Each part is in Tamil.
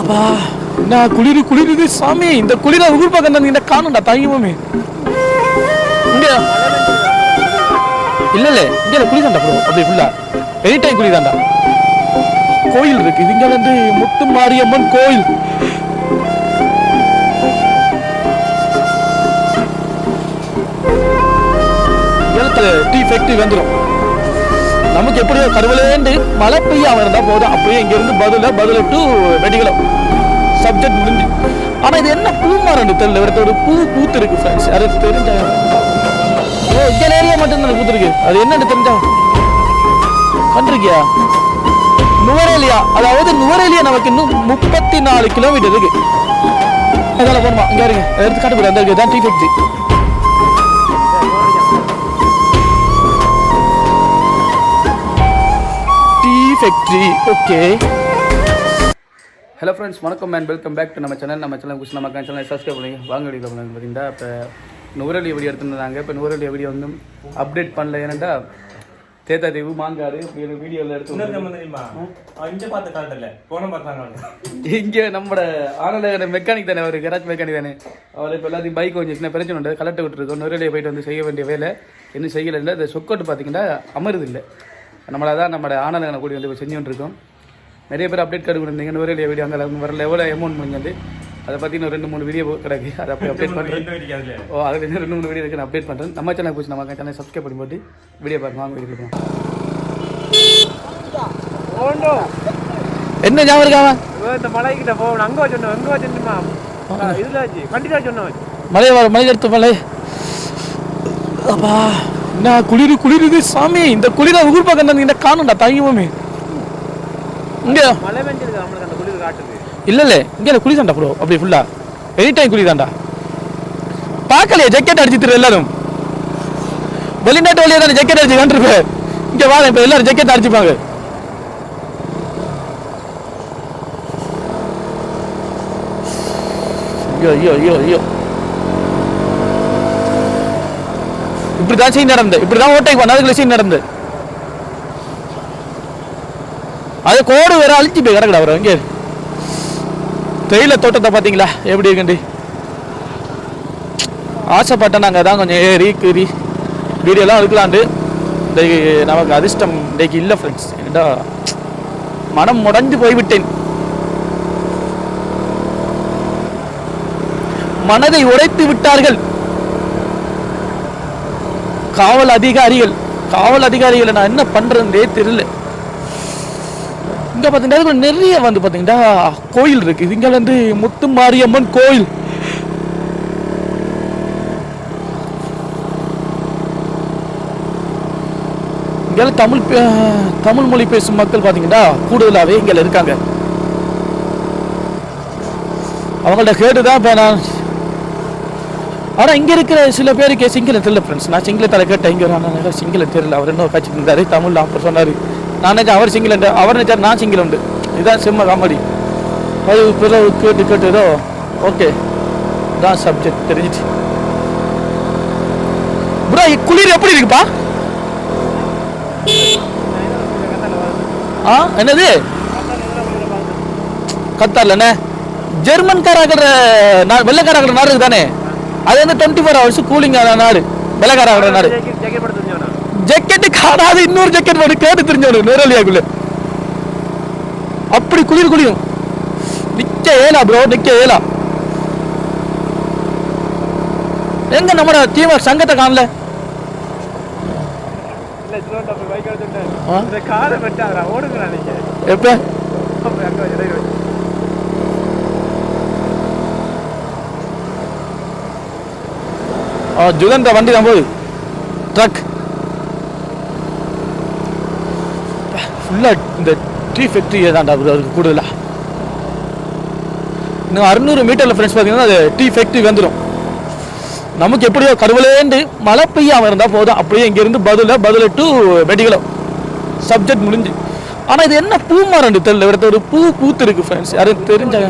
அப்பா. நான் குளிரு குளிருது சாமி. இந்த குளிர ஊர் பக்கம் இந்த காணும்டா தாங்கியுமே இங்க இல்ல இல்ல இங்க குளிதாண்டா ப்ரோ. அப்படி ஃபுல்லா எனி டைம் குளிதாண்டா. கோயில் இருக்கு. இது இங்க வந்து முத்து மாரியம்மன் கோயில். எழுத்துல டீ ஃபேக்டரி வந்துடும் நமக்கு எப்படியோ கருவலேண்டு மழை பெய்யாம இருந்தா போதும். அப்படியே இங்க இருந்து பதில பதில டு வெடிகளும். சப்ஜெக்ட் முடிஞ்சு. ஆனா இது என்ன பூ மரம் தெரியல. இவரத்த ஒரு பூ பூத்து இருக்கு ஃப்ரெண்ட்ஸ் அது தெரிஞ்ச? ஓ இங்க ஏரியா மட்டும் தான் பூத்து இருக்கு அது என்னன்னு தெரிஞ்சா? கண்டிருக்கியா? நுவரேலியா. அதாவது நுவரேலியா நமக்கு இன்னும் முப்பத்தி நாலு கிலோமீட்டர் இருக்கு. அதனால போணுமா? இங்க இருங்க. எடுத்து காட்டுப்படு அந்த இருக்கு. தான் tea factory factory okay hello friends வணக்கம் அண்ட் வெல்கம் பேக் டு நம்ம சேனல் நம்ம சேனல் குஷ் நம்ம சேனல் சப்ஸ்கிரைப் பண்ணி வாங்க வீடியோ பார்த்தீங்கன்னா இப்போ நுவரலி வீடியோ எடுத்துருந்தாங்க. இப்போ நுவரலி வீடியோ வந்து அப்டேட் பண்ணல. ஏன்னாண்டா தேத்தா தேவு மாங்காடு வீடியோவில் எடுத்து இங்க நம்மட ஆனந்த மெக்கானிக் தானே அவர் கராச் மெக்கானிக் தானே. அவர் இப்போ எல்லாத்தையும் பைக் கொஞ்சம் சின்ன பிரச்சனை உண்டு. கலெக்ட் விட்டுருக்கோம் நுரையிலே போயிட்டு வந்து செய்ய வேண்டிய வேலை. இன்னும் செய்யலை. இல்லை இந்த சொக்கோட்டு பார்த்தீங்கன்னா அமருது இல்லை. நம்மளை தான் நம்மளோட ஆனந்தனை கூடி வந்து செஞ்சுட்டு இருக்கோம். நிறைய பேர் அப்டேட் கார்டு கொடுத்தீங்க நுரையிலே வீடியோ அங்கே வரல. எவ்வளோ அமௌண்ட் முடிஞ்சது? அதை பற்றி இன்னும் ரெண்டு மூணு வீடியோ கிடக்கு. அதை அப்படியே அப்டேட் பண்ணுறேன் அதுல ஓ அதில் இன்னும் ரெண்டு மூணு வீடியோ இருக்கு நான் அப்டேட் பண்ணுறேன் நம்ம சேனல் பிடிச்சி நம்ம சேனல் சப்ஸ்கிரைப் பண்ணி போட்டு வீடியோ பாருங்க. வாங்க வீடியோ பார்க்கலாம் என்ன ஞாபகம் இருக்காம இந்த மலைக்கிட்ட போகணும் அங்க வச்சோம் அங்க வச்சோமா இதுல வச்சு கண்டிப்பா சொன்னோம் மலை வர மலை எடுத்து மலை. அப்பா. என்ன குளிரு குளிருது சாமி இந்த குளிர ஊர் பக்கம் தான் இந்த காணும்டா தங்கிவோமே இங்க. மழை பெஞ்சிருக்கு நம்மளுக்கு அந்த குளிர் காட்டுது இல்ல இல்ல இங்க குளிதாண்டா ப்ரோ அப்படி ஃபுல்லா எனி டைம் குளிதாண்டா பார்க்கலையே ஜக்கெட் அடிச்சுட்டு எல்லாரும். வெளிநாட்டு வழியா தானே ஜக்கெட் அடிச்சு கண்டிருப்பேன் இங்க வாங்க இப்ப எல்லாரும் ஜக்கெட் அடிச்சுப்பாங்க ஐயோ ஐயோ ஐயோ ஐயோ. இப்படிதான் செய்ய நடந்து இப்படிதான் ஓட்டைக்கு பண்ண செய்ய நடந்து அது கோடு வேற அழிச்சு போய் கிடக்குடா அவர் இங்கே. தேயில தோட்டத்தை பார்த்தீங்களா? எப்படி இருக்குண்டி ஆசைப்பட்டேன் நாங்கள் தான் கொஞ்சம் ஏறி கீறி. வீடியோலாம் எடுக்கலாண்டு இன்றைக்கு நமக்கு அதிர்ஷ்டம் இன்றைக்கு இல்லை ஃப்ரெண்ட்ஸ் என்னடா? மனம் முடஞ்சு போய்விட்டேன். மனதை உடைத்து விட்டார்கள். காவல் அதிகாரிகள் காவல் அதிகாரிகளை நான் என்ன பண்றதுன்னே தெரியல. இங்க பாத்தீங்கன்னா நிறைய வந்து பாத்தீங்கன்னா கோயில் இருக்கு. இங்க வந்து முத்து மாரியம்மன் கோயில். இங்க தமிழ் பே- தமிழ் மொழி பேசும் மக்கள் பாத்தீங்கன்னா கூடுதலாவே இங்க இருக்காங்க. அவங்கள்ட்ட கேட்டுதான் இப்ப நான் ஆனால் இங்கே இருக்கிற சில பேருக்கு சிங்களம் தெரியல ஃப்ரெண்ட்ஸ் நான் சிங்களத்தில் கேட்டேன். இங்கே நான் சிங்கிள் தெரியல அவர் என்ன காட்சி இருந்தாரு தமிழ்ல அப்புறம் சொன்னார். நான் நினைச்சேன் அவர் சிங்களம் அவர் நினைச்சார் நான் சிங்கிள் உண்டு. இதுதான் சிம்ம காமெடி. அது பிறகு கேட்டு கேட்டு ஏதோ ஓகே. தான் சப்ஜெக்ட் தெரிஞ்சிட்டு ப்ரோ குளிர் எப்படி இருக்குப்பா? ஆ என்னது? கத்தார்லண்ணே ஜெர்மன்காராகிற நான் வெள்ளைக்காராகிற நாடு தானே அது வந்து டுவெண்ட்டி ஃபோர் ஹவர்ஸ் கூலிங் நாடு. வெள்ளைக்காராகிற நாடு. ஜக்கெட்டு காணாது இன்னொரு ஜக்கெட் போட்டு கேட்டு தெரிஞ்சவனு நேரலியாக்குள்ள. அப்படி குளிர் குளிரும் நிக்க ஏலா ப்ரோ நிக்க ஏலா. எங்க நம்மட தீவிர சங்கத்தை காணல? இல்ல சிலோண்டா போய் பைக் எடுத்துட்டேன் ஆ? இந்த காரை வெட்டாதடா ஓடுங்கடா நீங்க எப்ப அப்புறம் அங்க வச்சு இடையில வச்சு ஜுகந்த வண்டி தான் போகுது. ட்ரக் ஃபுல்லாக இந்த டீ ஃபேக்ட்ரி தான்டா அதுக்கு கூடுதலா. இன்னும் அறுநூறு மீட்டரில் ஃப்ரெண்ட்ஸ் பார்த்தீங்கன்னா அது டீ ஃபேக்ட்ரி வந்துடும் நமக்கு எப்படியோ கருவலேண்டு மழை பெய்யாம இருந்தால் போதும். அப்படியே இங்கேருந்து பதில பதில டு வெடிகளும். சப்ஜெக்ட் முடிஞ்சு. ஆனால் இது என்ன பூ மரம் தெரியல இவர்கிட்ட ஒரு பூ பூத்து இருக்கு ஃப்ரெண்ட்ஸ் யாரும் தெரிஞ்சாங்க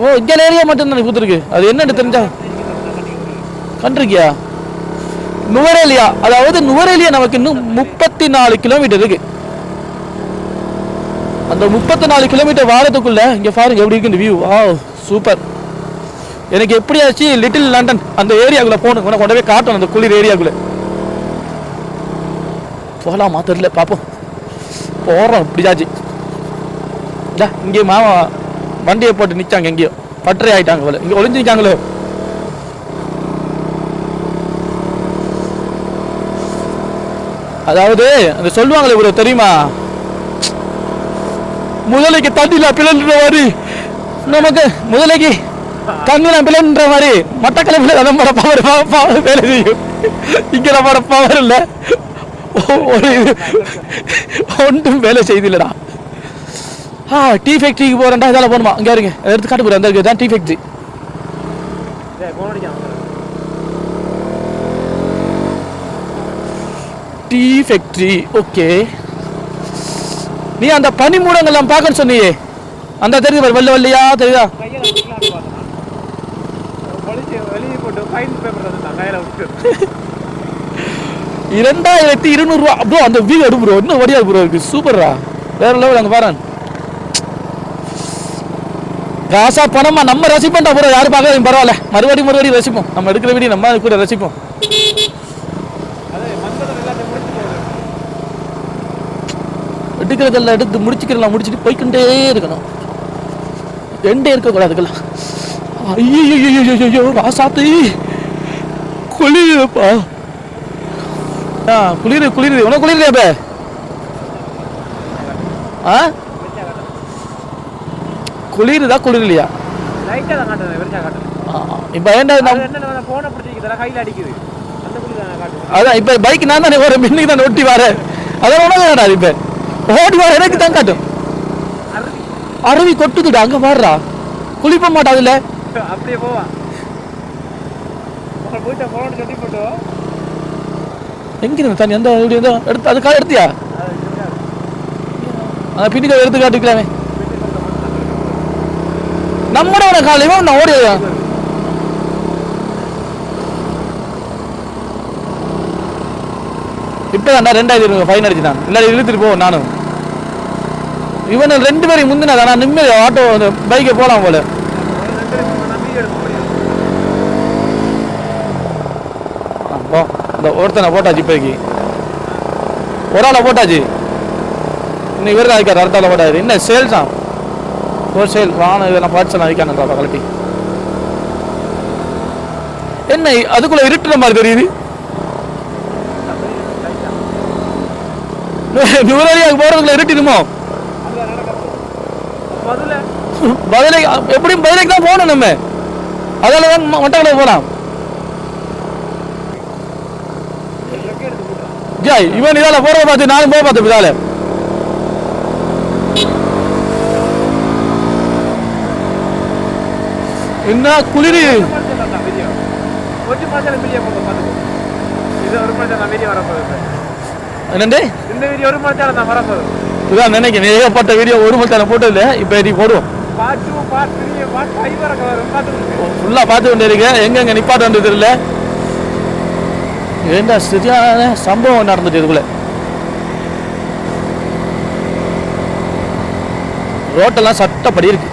ஓ இங்கே ஏரியா மட்டும் தான் பூத்துருக்கு. அது என்னன்னு தெரிஞ்சா கண்டிருக்கியா? நுவரேலியா அதாவது நுவரேலியா நமக்கு இன்னும் முப்பத்தி நாலு கிலோமீட்டர் இருக்கு. அந்த முப்பத்தி நாலு கிலோமீட்டர் வாரத்துக்குள்ள இங்க பாருங்க எப்படி இருக்கு இந்த வியூ ஆ சூப்பர் எனக்கு எப்படியாச்சு லிட்டில் லண்டன் அந்த ஏரியாக்குள்ள போகணும். உனக்கு கொண்டு போய் காட்டணும் அந்த குளிர் ஏரியாக்குள்ள போகலாமா தெரியல பார்ப்போம். போகிறோம் இப்படியாச்சு. இல்லை இங்கே மாமா வண்டியை போட்டு நிற்காங்க எங்கேயோ. பட்டறை ஆகிட்டாங்க போல. இங்கே ஒளிஞ்சு நிற்காங்களோ அதாவது அந்த சொல்லுவாங்களே இவ்வளோ தெரியுமா? முதலைக்கு தண்ணியில் பிளன்ற மாதிரி. நமக்கு முதலைக்கு தண்ணியில் பிளன்ற மாதிரி. மட்டக்களப்பில் நம்மளோட பவர் பவர் வேலை செய்யும். இங்கே நம்மளோட பவர் இல்லை. ஒரு ஒன்றும் வேலை செய்தில்லடா. ஆ டீ ஃபேக்ட்ரிக்கு போகிறேன்டா இதால் போகணுமா? இங்கே இருங்க. எடுத்து காட்டு போகிறேன் அந்த இருக்குது தான் tea factory tea factory okay நீ அந்த பனிமூடங்கள்லாம் பார்க்கன்னு சொன்னியே. அந்த தெரியுது பாரு, வெள்ள வெள்ளையா தெரியுதா? போட்டு ஃபைன் இரண்டாயிரத்தி இருநூறுவா. ப்ரோ அந்த வீடு எடு ப்ரோ இன்னும் வடியா ப்ரோ இருக்கு சூப்பர்ரா வேற லெவல் அங்கே பாரு காசா பணமா நம்ம ரசிப்போம்டா ப்ரோ யாரும் பார்க்காதீங்க பரவாயில்ல. மறுபடியும் மறுபடியும் ரசிப்போம். நம்ம எடுக்கிற வீடியோ நம்ம கூட ரசிப்போம் அது மந்தத்தில் எல்லாத்தையும் முடிச்சு போகுது எடுக்கிறதெல்லாம் எடுத்து முடிச்சுக்கிறலாம் முடிச்சுட்டு போய்க்கிட்டே இருக்கணும். எண்டே இருக்கக்கூடாதுக்கெல்லாம் ஐயோ ராசாத்தி குளிருப்பா. ஆ குளிரு குளிரு. உனக்கு குளிருதா இப்ப? ஆ? குளிருதா வெறிச்சா காட்டுது இப்போ ஏன்டா அதான் இப்போ பைக் நான் தானே வரேன் மின்னுக்கு தான் ஒட்டி வரேன். அதான் உனக்கு வேணாம் இப்போ? ஓடி வர எனக்கு தான் காட்டும் அருவி அருவி கொட்டுதுடா அங்கே பாடுறா குளிப்ப மாட்டாதுல்ல அப்படியே போவா. எங்க இருந்து தண்ணி? எந்த இப்படி எந்த எடுத்து அது கா எடுத்தியா. அந்த பின்னுக்கு எடுத்து காட்டிக்கலாமே. நம்மளோட காலையும் நான் ஓடி இப்போ தான் ரெண்டாயிரத்தி ஃபைன் அடிச்சுட்டான். இல்லாட்டி இழுத்துட்டு போவோம் நானும். இவன் ரெண்டு பேரும் முந்தினது? ஆனால் நிம்மதி ஆட்டோ அந்த பைக்கை போகலாம் போல. அப்போ இந்த ஒருத்தனை போட்டாச்சு இப்போதைக்கு. ஒரு ஆளை போட்டாச்சு. இன்னும் இவர் தான் அடுத்த போட்டாரு. என்ன சேல்ஸ் தான் ஒரு சேல் வாங்க இதெல்லாம் பார்ட்ஸ் எல்லாம் வைக்கானுங்களா கலட்டி. என்ன அதுக்குள்ள இருட்டுற மாதிரி தெரியுது. நுவரேலியாவுக்கு போறதுக்குள்ள இருட்டிடுமோ? பதிலை. எப்படியும் பதிலைக்கு தான் போகணும் நம்ம. அதால தான் மட்டக்களை போகலாம். ஜாய் இவன் இதால போறத பார்த்து நானும் போக பார்த்தேன் இதால. என்ன குளிரு? என்னண்டு? இந்த வீடியோ ஒரு மாதம் நான் வரப்போகுது இதான் நினைக்கிறேன். ஏகப்பட்ட வீடியோ ஒரு மணி போட்டது இல்லை? இப்போ நீ போடுவோம். ஃபுல்லாக பார்த்து கொண்டு இருக்கேன் எங்கெங்க நிப்பாட்ட வேண்டியது இல்லை ஏண்டா சரியான சம்பவம் நடந்துட்டு இதுக்குள்ள? ரோட்டெல்லாம் சட்டப்படி இருக்கு.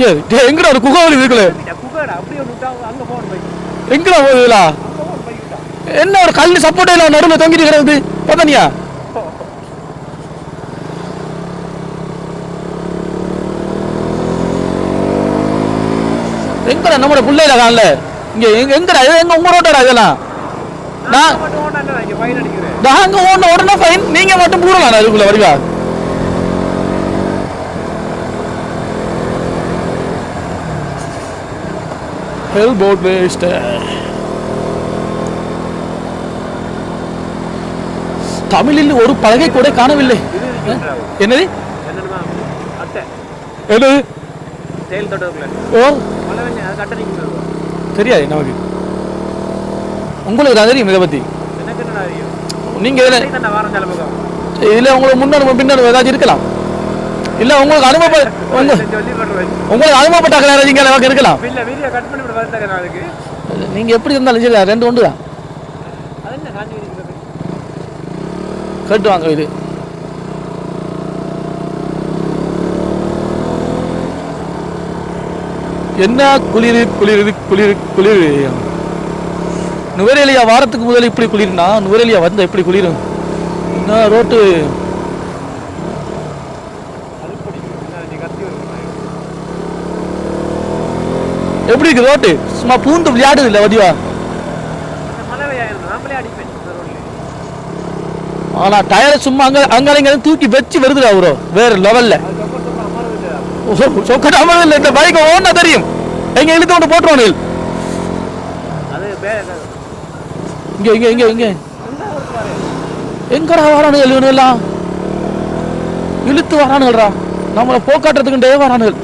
சரி எங்கடா ஒரு குகவலி இருக்குல்ல எங்கடா போகுதுலா அங்கே போகணும் பைக் விட்டா என்ன ஒரு கல் சப்போர்ட் இல்லை நடுவில் தொங்கிட்டு கிடக்குது. பார்த்தனியா எங்கடா நம்மளோட பிள்ளைல காணல இங்க எங்க எங்கடா? எங்க உங்க ரோட்டடா இதெல்லாம்? நான் நாங்க ஓடின உடனே ஃபைன் நீங்க மட்டும் போடலாம் அதுக்குள்ள வருவா? ஹெல் போட் வேஸ்ட் தமிழில் ஒரு பலகை கூட காணவில்லை. என்னது? என்னது? ஓ. தெரியாது நமக்கு உங்களுக்கு தான் தெரியும் இதை பத்தி. எனக்கு என்னடா அறியும் நீங்க இதுல இதுல உங்களுக்கு முன்னனுபவம் பின்னனுபவம் ஏதாச்சும் இருக்கலாம். இல்ல உங்களுக்கு அனுபவ உங்க சொல்லி பண்ணுவேன் உங்களுக்கு அனுபவப்பட்ட கல்யாணம் இங்க நமக்கு இருக்கலாம். நீங்க எப்படி இருந்தாலும் சரி ரெண்டு ஒன்று தான். கேட்டு வாங்க இது. என்ன குளிர் குளிர் குளிர் குளிர்? நுவரேலியா வாரத்துக்கு முதல்ல இப்படி குளிர்னா நுவரேலியா வந்த எப்படி குளிரும்? என்ன ரோட்டு? எப்படி இருக்கு ரோட்டு? சும்மா பூந்து விளையாடுது இல்லை வடிவா? ஆனா டயர் சும்மா அங்க அங்க இங்கே தூக்கி வச்சு வருதுடா அவரோ வேற லெவல்ல அதுக்கப்புறம் அமர்வு இல்லை இந்த பைக்கை ஓடனா தெரியும். எங்கே இழுத்து கொண்டு போட்டுருவோம் அது இங்கே இங்கே இங்கே இங்கே. எங்கடா வரானுகள் இவனுலாம் எல்லாம்? இழுத்து வரானுங்கள்டா நம்மளை போக்காட்டுறதுக்குண்டே வரானுகள்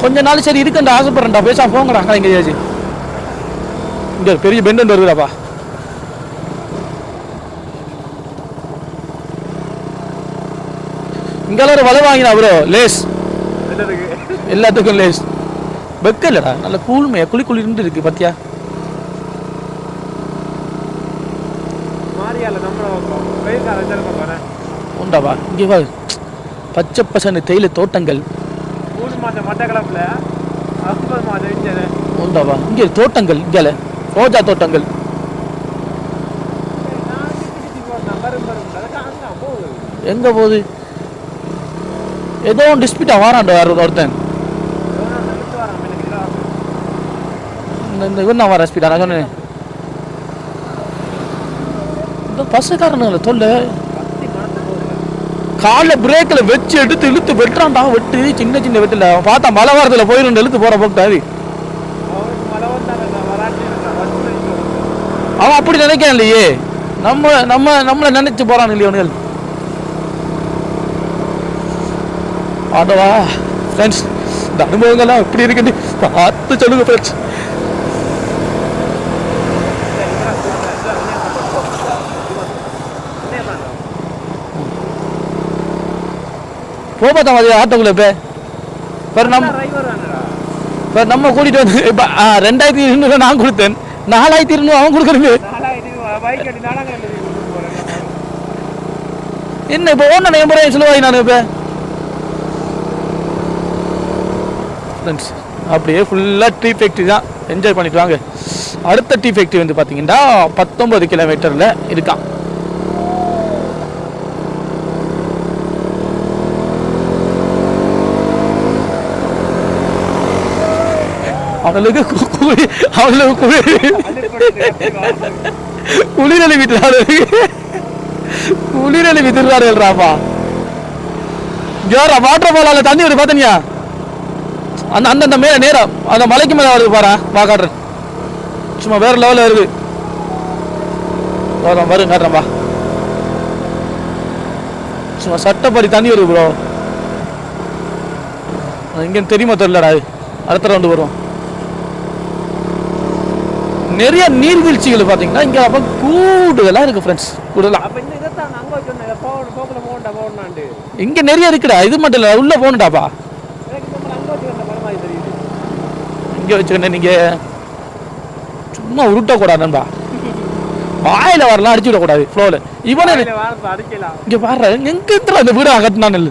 கொஞ்ச நாள் சரி இருக்கண்டா ஆசைப்படுறேன்டா. பேசாம போங்கடா. அங்கே எங்கேயாச்சும் இங்கே பெரிய பெண்டு வருதுடாப்பா. ஒரு வலை வாங்கினா ப்ரோ லேஸ். எல்லாத்துக்கும் லேஸ். வெக்க இல்லடா நல்ல கூழ்மையா குளி குளிர்ந்து இருக்கு பாத்தியா? உண்டாவா இங்கே வா. பச்சை பசங்க தேயிலை தோட்டங்கள். உண்டாவா இங்கே தோட்டங்கள் இங்கே ரோஜா தோட்டங்கள். எங்க போகுது? ஏதோ டிஸ்பியூட்டா வாரான்டா வேற ஒருத்தன். இந்த இந்த இவன் தான் வரேன் ஸ்பீடா நான் சொன்னேன். இந்த பஸ்ஸுக்காரனுங்கள தொல்லை. கத்தி காலில் பிரேக்கில் வச்சு எடுத்து இழுத்து வெட்டுறான்டா வெட்டு. சின்ன சின்ன வெட்டில். பார்த்தா மழை வாரத்தில் போயிடும் இழுத்து போகிற போட்டாரு அவன் அப்படி நினைக்கான் இல்லையே. நம்ம நம்ம நம்மளை நினைச்சு போறான் இல்லையா அவனுகள் ஆண்டவா ஃப்ரெண்ட்ஸ் இந்த அனுபவங்கள்லாம் எப்படி இருக்குன்னு பார்த்து சொல்லுங்க ஃப்ரெண்ட்ஸ் போப்பா தான் ஆட்டோக்குள்ள இப்போ நம்ம இப்போ நம்ம கூட்டிட்டு வந்து இப்போ ரெண்டாயிரத்தி இருநூறு நான் கொடுத்தேன். நாலாயிரத்தி இருநூறு அவன் கொடுக்குறது என்ன இப்போ ஒன்று எண்பது சொல்லுவாய் நான் இப்போ. ஃப்ரெண்ட்ஸ் அப்படியே ஃபுல்லாக டீ ஃபேக்ட்ரி தான். என்ஜாய் பண்ணிட்டு வாங்க. அடுத்த டீ ஃபேக்ட்ரி வந்து பார்த்தீங்கன்னா பத்தொன்பது கிலோமீட்டரில் இருக்கான். அவளுக்கு அவளுக்கு குளி அவனுக்கு குளிரலி விட்டுறாரு. குளிரலி வித்துறாருல்றாப்பா ஜோரா வாட்டர் ஃபாலால தண்ணி வருது பார்த்தனியா அந்த அந்த அந்த மேலே நேரா அந்த மலைக்கு மேலே வருது பாரு வா காட்டுறேன் சும்மா வேற லெவலில் வருது. வரும் வரும் காட்டுறேன் வா. சும்மா சட்டப்படி தண்ணி வருது ப்ரோ இங்கே தெரியுமா தெரியலடா அடுத்த ரவுண்டு வரும் நிறைய நீர்வீழ்ச்சிகள் பார்த்தீங்கன்னா இங்கே அப்போ கூடுதலாக இருக்குது ஃப்ரெண்ட்ஸ் கூடுதலாக இங்கே நிறைய இருக்குடா. இது மட்டும் இல்லை உள்ளே போகணுடாப்பா எனக்கு நம்ம அங்க வச்சிருந்த மரம் மாதிரி தெரியுது இங்கே வச்சுக்கண்ணே நீங்கள் சும்மா உருட்டக்கூடாது நண்பா வாயில் வரலாம் அடிச்சு விடக்கூடாது ஃப்ளோவில் இவனே இங்கே பாரு எங்கே இருக்கிற அந்த வீடு கட்டினான் நெல்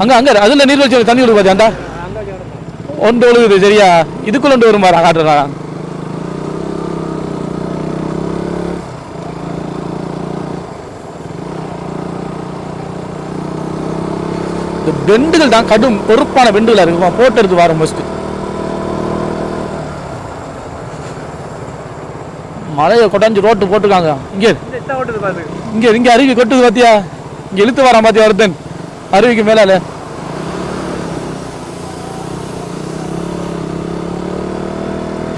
அங்கே அங்கே அதில் நீர்வீழ்ச்சி தண்ணி அங்க வச்சிருந்தேன் ஒன்று ஒழுகுது சரியா? இதுக்குள்ள ஒன்று வரும் பாரு காட்டுறான் இந்த பெண்டுகள் தான் கடும் பொறுப்பான பெண்டுகளா இருக்குமா. போட்டு எடுத்து வரும் ஃபர்ஸ்ட் மழையை கொட்டாஞ்சு ரோட்டு போட்டுருக்காங்க. இங்கே. இங்கே இங்கே இங்க இங்க அருவி கொட்டுது பாத்தியா? இங்க இழுத்து வரான் பாத்தியா ஒருத்தன். அருவிக்கு மேலால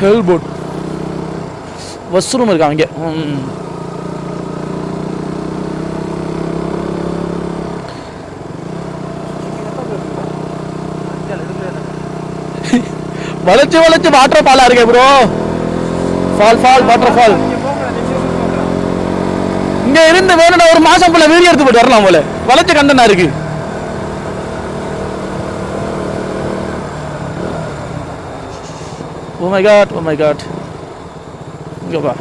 ஹெல் போட் வஸ்ரூம் இருக்கான் இங்க. வளைச்சு வளைச்சு வாட்டர் பாலா இருக்கேன் bro fall fall waterfall இங்க இருந்து வேணும்னா ஒரு மாசம் போல வீடியோ எடுத்து போட்டு வரலாம் போல. வளைச்ச கண்டனா இருக்கு. Oh my God oh my God இங்க பா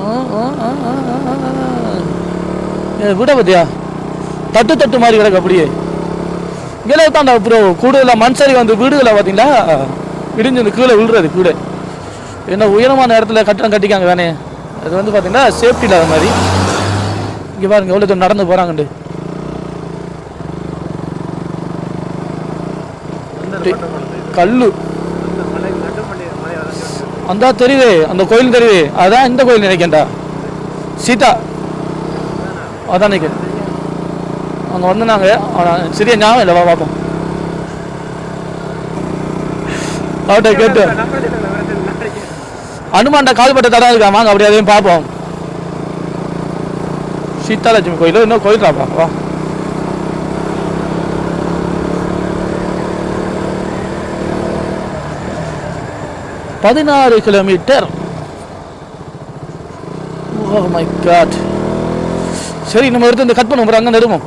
ஓ விட பத்தியா தட்டு தட்டு மாதிரி கிடக்கு அப்படியே. இங்கே தாண்டா ப்ரோ கூடுதலாக மண் சரி வந்து வீடுகளை பார்த்தீங்களா? இடிஞ்சு கீழே விழுறது கூட என்ன உயரமான இடத்துல கட்டணம் கட்டிக்காங்க தானே. அது வந்து பார்த்தீங்கன்னா சேஃப்டி இல்லாத மாதிரி. இங்கே பாருங்க எவ்வளோ தூரம் நடந்து போகிறாங்கண்டு கல்லு. அந்த அந்த தெரியுது அந்த கோயில் தெரியுது அதான் இந்த கோயில் நினைக்கேன்டா. சீதா. அதான் நினைக்கிறேன். அங்கே வந்தாங்க சரியா ஞாபகம் இல்லை வா பார்ப்போம் அவட்ட கேட்டு நம்ம இதில் வேற இதில் நாளைக்கு அனுமான்ட கால்பட்ட தடம் இருக்கா? வாங்க அப்படி அதையும் பார்ப்போம். சீதாலட்சுமி கோயில் இன்னும் கோயில் வா. வா பதினாறு கிலோமீட்டர். ஓ மை காட் சரி நம்ம எடுத்து இந்த கட் பண்ணுவோம். அங்கே நெருமோம்